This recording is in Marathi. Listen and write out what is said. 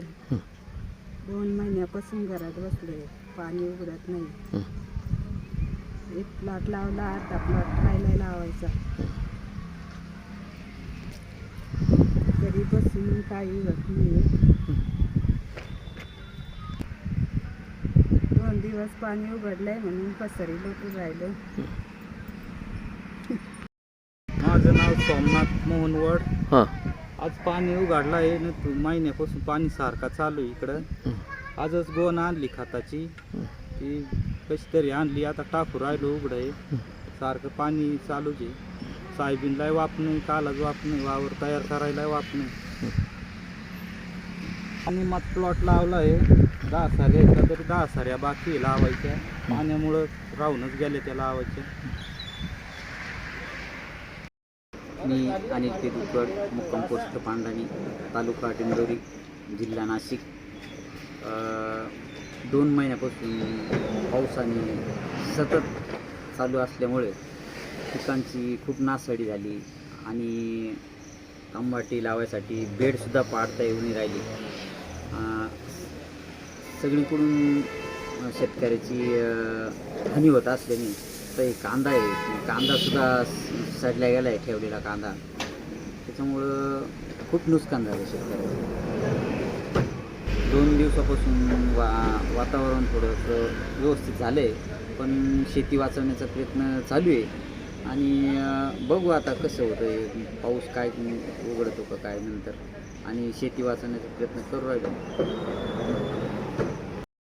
वर दोन महिन्यापासून घरात बसले पाणी उघडत नाही. एक प्लॉट लावला आता प्लॉट राहिला लावायचा. तरी बसून काही होत नाही. दोन दिवस पाणी उघडलंय म्हणून पसरी लोटून राहिलं. माझं नाव सोमनाथ मोहनवड हां. आज पाणी उघडलं आहे न तू महिन्यापासून पाणी सारखा चालू आहे इकडं. आजच गोण आणली खताची. ती कशी तरी आणली आता टाकू राहिलो उघडं आहे. सारखं पाणी चालूच आहे. सायबीनलाही वाप नाही कालाच वाप नाही वावर तयार करायला वाप नाही. आणि मग प्लॉट लावला आहे. दहा साऱ्या तरी दहा साऱ्या बाकी लावायच्या. पाण्यामुळं राहूनच गेले त्या लावायच्या. मी अनिल पेदुकड मुक्कम पोस्ट पांढराणी तालुका टिंडोरी जिल्हा नाशिक. दोन महिन्यापासून पावसाने सतत चालू असल्यामुळे पिकांची खूप नासाडी झाली आणि आंबाटी लावायसाठी बेडसुद्धा पाडता येऊन राहिली. सगळीकडून शेतकऱ्याची हानी होत असल्याने आता एक कांदा आहे. कांदासुद्धा सडला गेला आहे ठेवलेला कांदा. त्याच्यामुळं खूप नुकसान झालं शेतकऱ्याला दोन दिवसापासून वा वातावरण थोडंसं व्यवस्थित झालं आहे पण शेती वाचवण्याचा प्रयत्न चालू आहे. आणि बघू आता कसं होतं आहे पाऊस काय उघडतो का काय नंतर. आणि शेती वाचवण्याचा प्रयत्न करू राहिलो.